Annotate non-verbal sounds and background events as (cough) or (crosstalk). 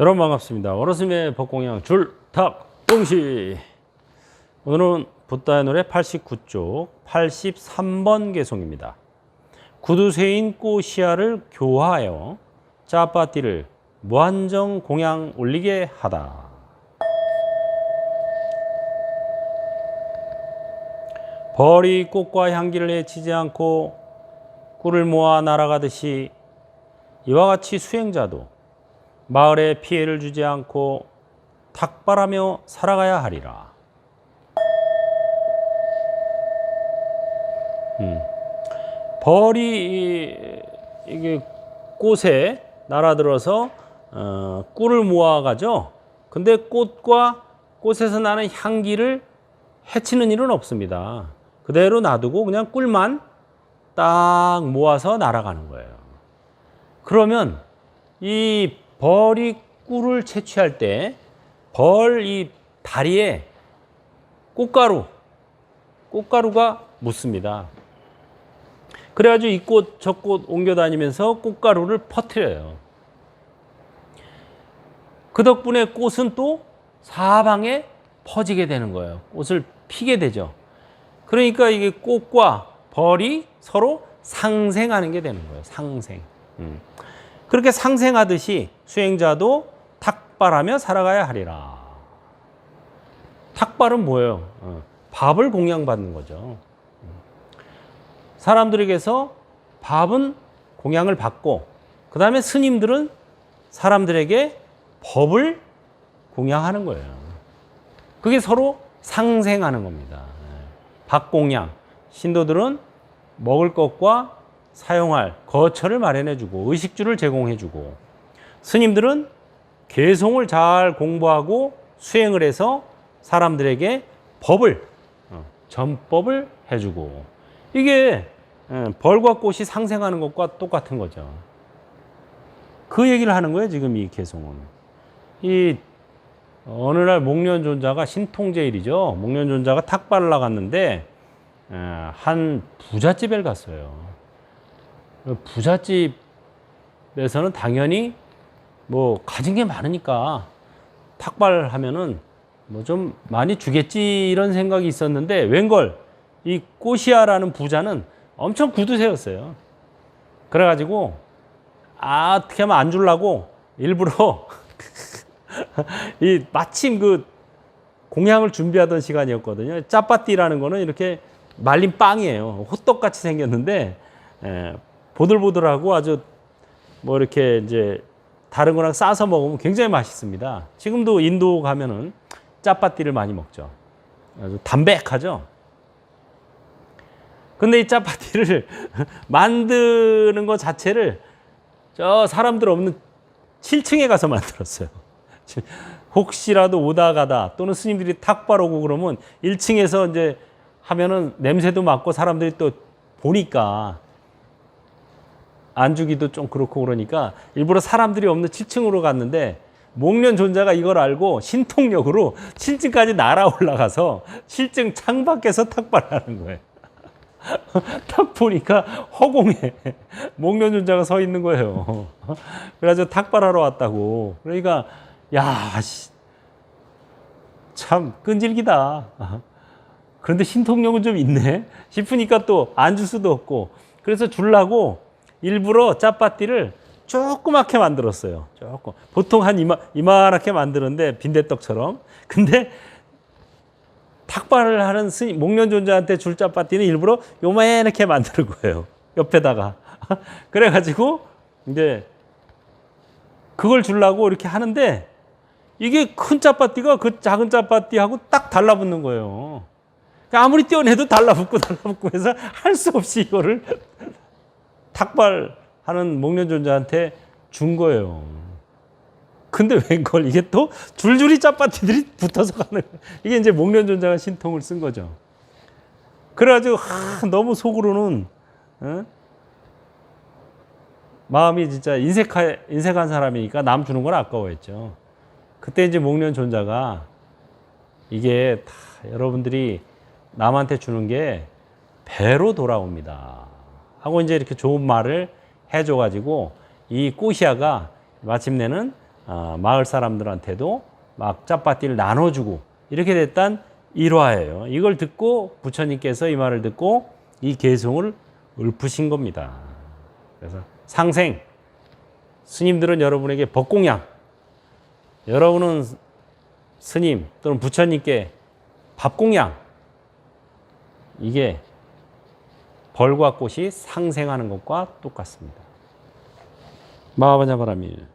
여러분 반갑습니다. 월호스의 법공양 줄탁 동시 오늘은 붓다의 노래 89쪽 83번 개송입니다. 구두쇠인 꼬시아를 교화하여 짜파띠를 무한정 공양 올리게 하다. 벌이 꽃과 향기를 해치지 않고 꿀을 모아 날아가듯이 이와 같이 수행자도 마을에 피해를 주지 않고 탁발하며 살아가야 하리라. 음. 벌이 이- 이게 꽃에 날아들어서 어, 꿀을 모아가죠. 근데 꽃과 꽃에서 나는 향기를 해치는 일은 없습니다. 그대로 놔두고 그냥 꿀만 딱 모아서 날아가는 거예요. 그러면 이 벌이 꿀을 채취할 때 벌 이 다리에 꽃가루, 꽃가루가 묻습니다. 그래가지고 이 꽃 저 꽃 옮겨 다니면서 꽃가루를 퍼뜨려요. 그 덕분에 꽃은 또 사방에 퍼지게 되는 거예요. 꽃을 피게 되죠. 그러니까 이게 꽃과 벌이 서로 상생하는 게 되는 거예요. 상생. 음. 그렇게 상생하듯이 수행자도 탁발하며 살아가야 하리라. 탁발은 뭐예요? 어, 밥을 공양받는 거죠. 음. 사람들에게서 밥은 공양을 받고, 그 다음에 스님들은 사람들에게 법을 공양하는 거예요. 그게 서로 상생하는 겁니다. 예. 밥공양. 신도들은 먹을 것과 사용할 거처를 마련해주고 의식주를 제공해주고 스님들은 개송을 잘 공부하고 수행을 해서 사람들에게 법을 어, 전법을 해주고 이게 예, 벌과 꽃이 상생하는 것과 똑같은 거죠. 그 얘기를 하는 거예요 지금 이 개송은. 이 어느 날 목련존자가 신통제일이죠. 목련존자가 탁발을 나갔는데 에, 한 부잣집에 갔어요. 부잣집에서는 당연히 뭐 가진 게 많으니까 탁발하면은 뭐 좀 많이 주겠지 이런 생각이 있었는데 웬걸 이 꼬시아라는 부자는 엄청 구두쇠였어요. 그래가지고 아, 어떻게 하면 안 주려고 일부러 (laughs) 이 마침 그 공양을 준비하던 시간이었거든요. 짜파띠라는 거는 이렇게 말린 빵이에요. 호떡 같이 생겼는데 에, 보들보들하고 아주 뭐 이렇게 이제 다른 거랑 싸서 먹으면 굉장히 맛있습니다. 지금도 인도 가면은 짜파띠를 많이 먹죠. 아주 담백하죠. 근데 이 짜파띠를 (laughs) 만드는 것 자체를 저 사람들 없는 7층에 가서 만들었어요. (laughs) 혹시라도 오다 가다 또는 스님들이 탁발 오고 그러면 1층에서 이제 하면은 냄새도 맡고 사람들이 또 보니까 안 주기도 좀 그렇고 그러니까 일부러 사람들이 없는 7층으로 갔는데 목련 존자가 이걸 알고 신통력으로 7층까지 날아 올라가서 7층 창밖에서 탁발하는 거예요. (laughs) 딱 보니까 허공에 목련 존자가 서 있는 거예요. (laughs) 그래가지고 탁발하러 왔다고. 그러니까 야, 씨, 참 끈질기다. 그런데 신통력은 좀 있네 싶으니까 또 안 줄 수도 없고 그래서 줄라고 일부러 짜파띠를 조그맣게 만들었어요. 조금 보통 한 이마 이만하게 만드는데 빈대떡처럼. 근데 탁발을 하는 스님 목련존자한테 줄 짜파띠는 일부러 요만하게 만드는 거예요. 옆에다가 (laughs) 그래가지고 이제 그걸 주려고 이렇게 하는데 이게 큰 짜파띠가 그 작은 짜파띠하고 딱 달라붙는 거예요. 그러니까 아무리 떼어내도 달라붙고 (laughs) 달라붙고 해서 할 수 없이 이거를 탁발하는 목련존자한테 준 거예요. 근데 웬걸 이게 또 줄줄이 짜파티들이 붙어서 가는 거예요. 이게 이제 목련존자가 신통을 쓴 거죠. 그래가지고 하, 너무 속으로는 어? 마음이 진짜 인색하, 인색한 사람이니까 남 주는 건 아까워했죠. 그때 이제 목련존자가 이게 다 여러분들이 남한테 주는 게 배로 돌아옵니다. 하고 이제 이렇게 좋은 말을 해줘가지고 이 꼬시아가 마침내는 아, 마을 사람들한테도 막 짜파띠를 나눠주고 이렇게 됐단 일화예요. 이걸 듣고 부처님께서 이 말을 듣고 이 개송을 읊으신 겁니다. 그래서 상생 스님들은 여러분에게 법공양 여러분은 스님 또는 부처님께 밥공양 이게 벌과 꽃이 상생하는 것과 똑같습니다. 마하바냐 바라밀